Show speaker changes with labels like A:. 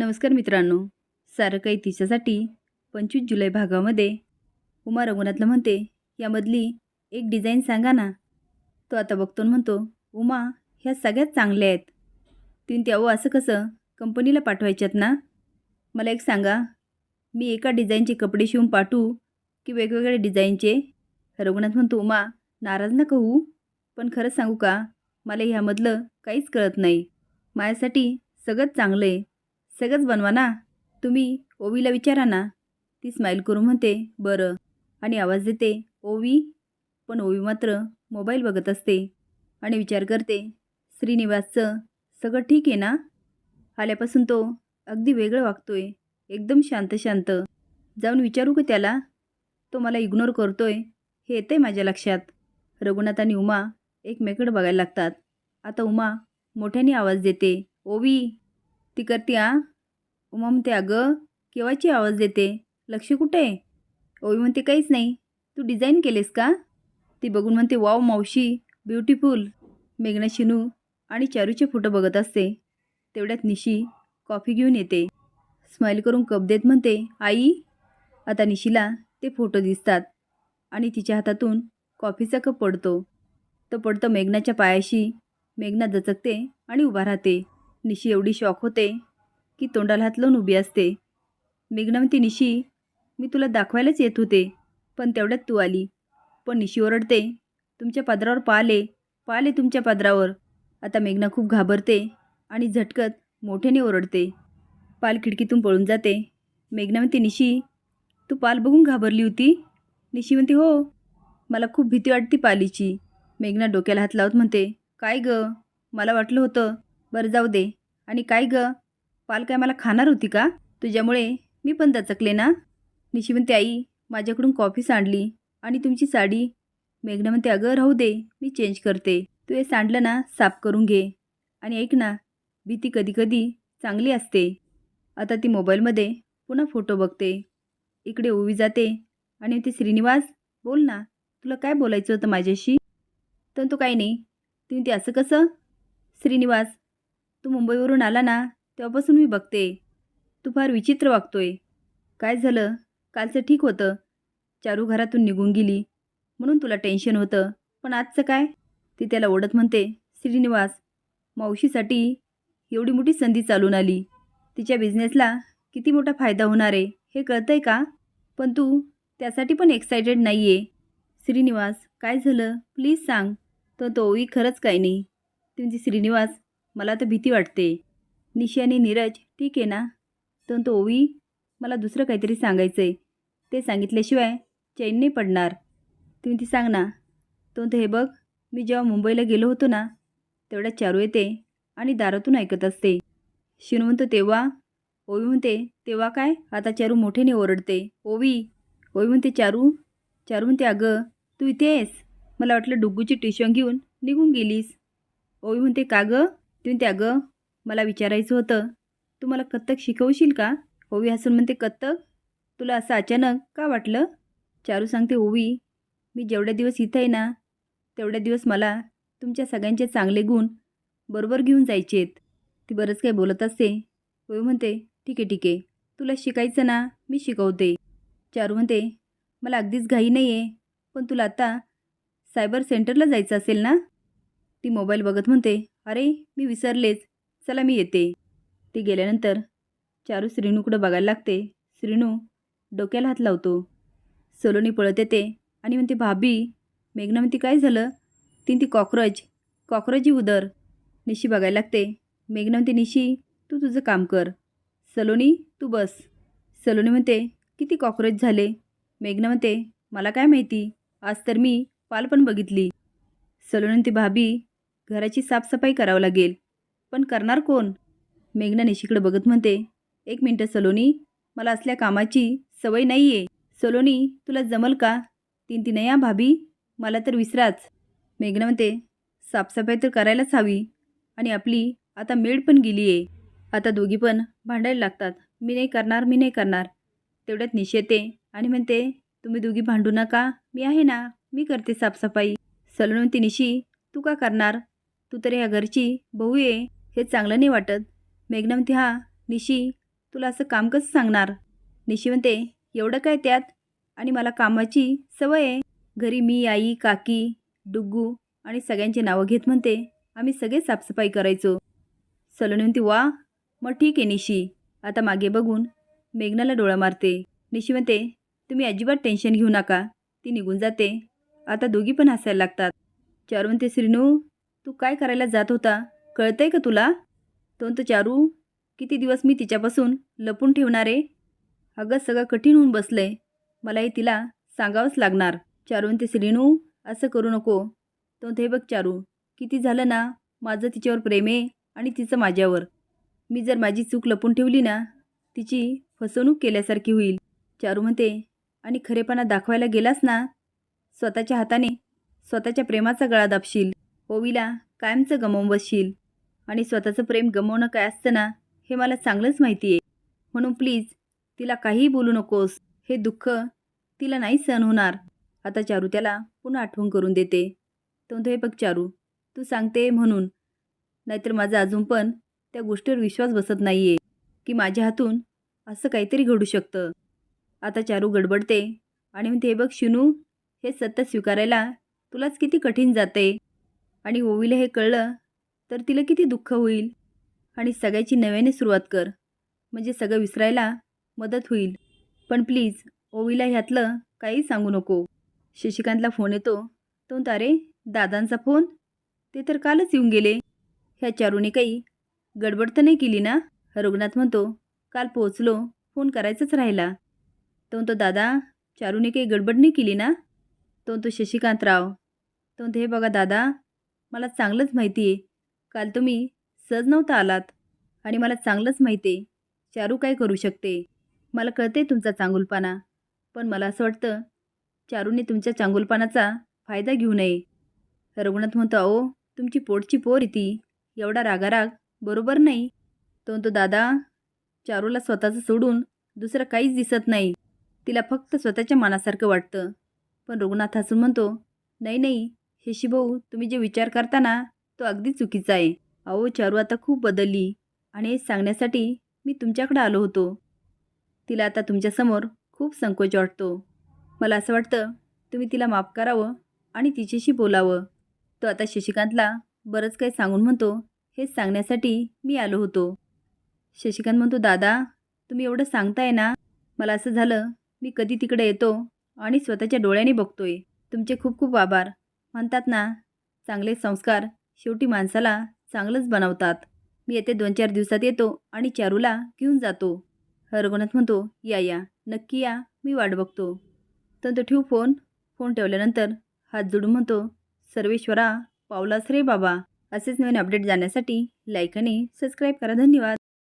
A: नमस्कार मित्रांनो. सारं काही तिच्यासाठी पंचवीस जुलै भागामध्ये उमा रघुनाथला म्हणते यामधली एक डिझाईन सांगा ना. तो आता बघतो म्हणतो उमा ह्या सगळ्यात चांगल्या आहेत. तीन त्या असं कसं कंपनीला पाठवायच्यात ना? मला एक सांगा मी एका डिझाईनचे कपडे शिवून पाठवू की वेगवेगळ्या डिझाईनचे? रघुनाथ म्हणतो उमा नाराज नका होऊ. पण खरंच सांगू का मला ह्यामधलं काहीच कळत नाही. माझ्यासाठी सगळंच चांगलं आहे. सगळंच बनवा ना. तुम्ही ओवीला विचारा ना. ती स्माईल करून म्हणते बरं. आणि आवाज देते ओवी? पण ओवी मात्र मोबाईल बघत असते आणि विचार करते श्रीनिवासचं सगळं ठीक आहे ना? आल्यापासून तो अगदी वेगळं वागतोय एकदम शांत शांत. जाऊन विचारू का त्याला? तो मला इग्नोर करतोय. हे येते माझ्या लक्षात. रघुनाथ आणि उमा एकमेकडं बघायला लागतात. आता उमा मोठ्याने आवाज देते ओवी. ती करते आ? उमा म्हणते अगं केव्हाची आवाज देते? लक्ष कुठे? आहे ओवी म्हणते काहीच नाही. तू डिझाईन केलेस का? ती बघून म्हणते वाव मावशी ब्युटिफुल. मेघना शिनू आणि चारूचे फोटो बघत असते. तेवढ्यात निशी कॉफी घेऊन येते. स्माईल करून कप देत म्हणते आई. आता निशीला ते फोटो दिसतात आणि तिच्या हातातून कॉफीचा कप पडतो. तो पडतो मेघनाच्या पायाशी. मेघना दचकते आणि उभा राहते. निशी एवढी शॉक होते की तोंडाला हात लावून उभी असते. मेघना निशी मी तुला दाखवायलाच येत होते पण तेवढ्यात तू आली. पण निशी ओरडते तुमच्या पदरावर पाले पाले तुमच्या पदरावर. आता मेघना खूप घाबरते आणि झटकत मोठ्याने ओरडते. पाल खिडकीतून पळून जाते. मेघना म्हणते निशी तू पाल बघून घाबरली होती? निशी म्हणते हो मला खूप भीती वाटते पालीची. मेघना डोक्याला हात लावत म्हणते काय ग? मला वाटलं होतं. बरं जाऊ दे. आणि काय ग? पाल काय मला खाणार होती का? तुझ्यामुळे मी पण दचकले ना? निशी म्हणते आई माझ्याकडून कॉफी सांडली आणि तुमची साडी. मेघना म्हणते अगं राहू दे मी चेंज करते. तू हे सांडलं ना साफ करून घे. आणि ऐक ना भीती कधीकधी चांगली असते. आता ती मोबाईलमध्ये पुन्हा फोटो बघते. इकडे ओवी जाते. आणि ते श्रीनिवास बोल ना तुला काय बोलायचं होतं माझ्याशी? तर तो काही नाही. तुम्ही ते असं कसं? श्रीनिवास तू मुंबईवरून आला ना तेव्हापासून मी बघते. तू फार विचित्र वागतोय. काय झालं? कालचं ठीक होतं. चारू घरातून निघून गेली. म्हणून तुला टेन्शन होतं. पण आजचं काय? ती त्याला ओढत म्हणते श्रीनिवास मावशीसाठी एवढी मोठी संधी चालून आली. तिच्या बिझनेसला किती मोठा फायदा होणार आहे हे कळतंय का? पण तू त्यासाठी पण एक्सायटेड नाही आहे श्रीनिवास काय झालं? प्लीज सांग. तर तोही खरंच काही नाही. तुमची श्रीनिवास मला तर भीती वाटते. निशी आणि नीरज ठीक आहे ना? तर तो ओवी मला दुसरं काहीतरी सांगायचं आहे ते सांगितल्याशिवाय चैन नाही पडणार. तुम्ही ती सांग ना. तो हे बघ मी जेव्हा मुंबईला गेलो होतो ना तेवढ्या चारू येते आणि दारातून ऐकत असते. शिनू म्हणतो तेव्हा? ओवी म्हणते तेव्हा काय? आता चारू मोठेने ओरडते. ओवी? ओवी म्हणते चारू चारू म्हणते अगं तू इथे आहेस? मला वाटलं डुग्गूची ट्युशन घेऊन निघून गेलीस. ओवी म्हणते का गं? तुम्ही त्या अगं मला विचारायचं होतं. तू मला कथ्थक शिकवशील का? ओवी हसून म्हणते कथ्थक? तुला असं अचानक का वाटलं? चारू सांगते ओवी मी जेवढ्या दिवस इथं आहे ना तेवढ्या दिवस मला तुमच्या सगळ्यांचे चांगले गुण बरोबर घेऊन जायचे आहेत. ती बरंच काही बोलत असते. ओवी म्हणते ठीक आहे ठीक आहे. तुला शिकायचं ना मी शिकवते. चारू म्हणते मला अगदीच घाई नाही आहे पण तुला आता सायबर सेंटरला जायचं असेल ना? ती मोबाईल बघत म्हणते अरे मी विसरलेच. चला मी येते. ती गेल्यानंतर चारू श्रीनूकडं बघायला लागते. श्रीनू डोक्याला हात लावतो. सलोनी पळत येते आणि म्हणते भाभी मेघना म्हणते काय झालं? तीन ती कॉक्रोच कॉक्रोची उदर. निशी बघायला लागते मेघना म्हणते निशी तू तुझं काम कर. सलोनी तू बस. सलोनी म्हणते किती कॉक्रोच झाले? मेघना म्हणते मला काय माहिती आज तर मी पाल पण बघितली. सलोनी म्हणते भाभी घराची साफसफाई करावं लागेल. पण करणार कोण? मेघना निशीकडे बघत म्हणते एक मिनटं सलोनी. मला असल्या कामाची सवय नाही आहे सलोनी तुला जमल का? तीन तीन या भाभी? मला तर विसराच. मेघना म्हणते साफसफाई तर करायलाच हवी. आणि आपली आता मेड पण गेली आहे आता दोघी पण भांडायला लागतात. मी नाही करणार मी नाही करणार. तेवढ्यात निश येते आणि म्हणते तुम्ही दोघी भांडू नका. मी आहे ना. मी करते साफसफाई. सलोनी म्हणते निशी तू का करणार? तू तर ह्या घरची बहू आहे हे चांगलं नाही वाटत. मेघना म्हणते हा निशी तुला असं काम कसं सांगणार? निशी म्हणते एवढं काय त्यात? आणि मला कामाची सवय आहे. घरी मी आई काकी डुग्गू आणि सगळ्यांची नावं घेत म्हणते आम्ही सगळे साफसफाई करायचो. सलोनी म्हणते वा मग ठीक आहे निशी आता मागे बघून. मेघनाला डोळा मारते. निशी म्हणते तुम्ही अजिबात टेन्शन घेऊ नका ती निघून जाते. आता दोघी पण हसायला लागतात. चार म्हणते श्रीनू तू काय करायला जात होता? कळतंय का तुला? तोंत चारू किती दिवस मी तिच्यापासून लपून ठेवणार आहे? अगं सगळं कठीण होऊन बसलंय. आहे मलाही तिला सांगावंच लागणार. चारू ते श्रीनू असं करू नको. तो हे बघ चारू किती झालं ना माझं तिच्यावर प्रेम आहे आणि तिचं माझ्यावर. मी जर माझी चूक लपून ठेवली ना तिची फसवणूक केल्यासारखी होईल. चारू म्हणते आणि खरेपणा दाखवायला गेलास ना स्वतःच्या हाताने स्वतःच्या प्रेमाचा गळा दाबशील. ओवीला कायमचं गमावून बसशील. आणि स्वतःचं प्रेम गमवणं काय असतं ना हे मला चांगलंच माहिती आहे म्हणून प्लीज तिला काहीही बोलू नकोस. हे दुःख तिला नाही सहन होणार. आता चारू त्याला पुन्हा आठवण करून देते. तो हे बघ चारू तू सांगते म्हणून. नाहीतर माझा अजून पण त्या गोष्टीवर विश्वास बसत नाही आहे की माझ्या हातून असं काहीतरी घडू शकतं. आता चारू गडबडते आणि म्हणते हे बघ शिनू हे सत्य स्वीकारायला तुलाच किती कठीण जाते आणि ओवीला हे कळलं तर तिला किती दुःख होईल? आणि सगळ्याची नव्याने सुरुवात कर. म्हणजे सगळं विसरायला मदत होईल. पण प्लीज ओवीला ह्यातलं काही सांगू नको. शशिकांतला फोन येतो. तो तारे अरे दादांचा फोन ते तर कालच येऊन गेले. ह्या चारूने काही गडबड तर नाही केली ना? रघुनाथ म्हणतो काल पोहोचलो. फोन करायचाच राहिला. तो तो दादा चारूने काही गडबड नाही केली ना? तो शशिकांत शशिकांतराव. तो हे बघा दादा मला चांगलंच माहिती आहे काल तुम्ही सहज नव्हता आलात आणि मला चांगलंच माहिती आहे चारू काय करू शकते? मला कळते तुमचा चांगुलपणा पण मला असं वाटतं चारूने तुमच्या चांगुलपणाचा फायदा घेऊ नये. रघुनाथ म्हणतो अहो तुमची पोटची पोर आहे ती एवढा रागाराग बरोबर नाही. तो म्हणतो दादा चारूला स्वतःचं सोडून दुसरं काहीच दिसत नाही. तिला फक्त स्वतःच्या मनासारखं वाटतं. पण रघुनाथ हसून म्हणतो नाही नाही हेशी भाऊ तुम्ही जे विचार करता ना तो अगदी चुकीचा आहे. अहो चारू आता खूप बदलली. आणि हे सांगण्यासाठी मी तुमच्याकडे आलो होतो. तिला आता तुमच्यासमोर खूप संकोच वाटतो. मला असं वाटतं तुम्ही तिला माफ करावं आणि तिच्याशी बोलावं. तो आता शशिकांतला बरंच काही सांगून म्हणतो हे सांगण्यासाठी मी आलो होतो. शशिकांत म्हणतो दादा तुम्ही एवढं सांगताय ना मला असं झालं मी कधी तिकडे येतो आणि स्वतःच्या डोळ्याने बघतोय. तुमचे खूप खूप आभार. म्हणतात ना चांगले संस्कार शेवटी माणसाला चांगलंच बनवतात. मी येते दोन चार दिवसात येतो आणि चारूला घेऊन जातो. रघुनाथ म्हणतो या या नक्की या मी वाट बघतो. तर तो ठेवू फोन फोन ठेवल्यानंतर हात जोडून म्हणतो सर्वेश्वरा पावलास रे बाबा. असेच नवीन अपडेट जाण्यासाठी लाईक आणि सबस्क्राईब करा. धन्यवाद.